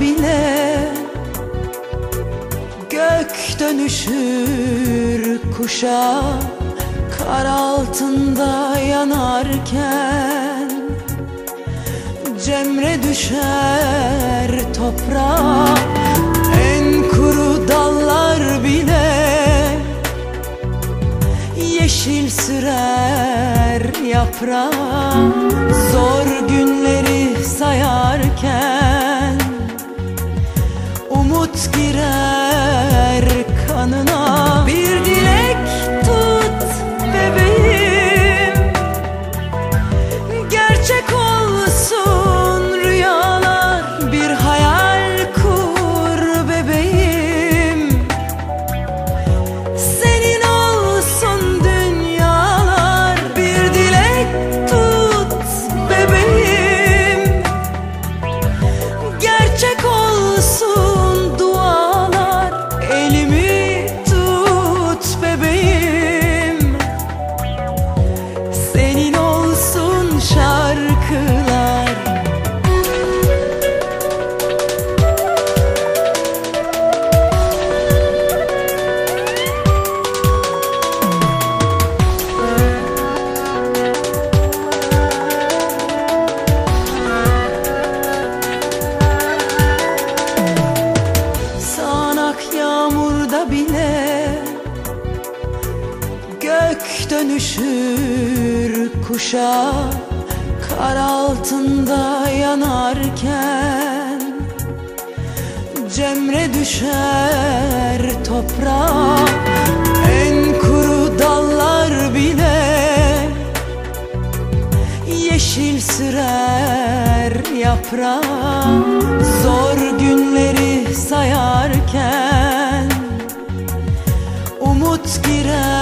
bile Gök dönüşür kuşa Kar altında yanarken Cemre düşer toprağa. En kuru dallar bile Yeşil sürer yaprağa. Zor günleri sayarken Deus. Yağmurda bile Gök dönüşür kuşa Kar altında yanarken Cemre düşer toprağa. En kuru dallar bile Yeşil sürer yaprağa. Zor günleri gira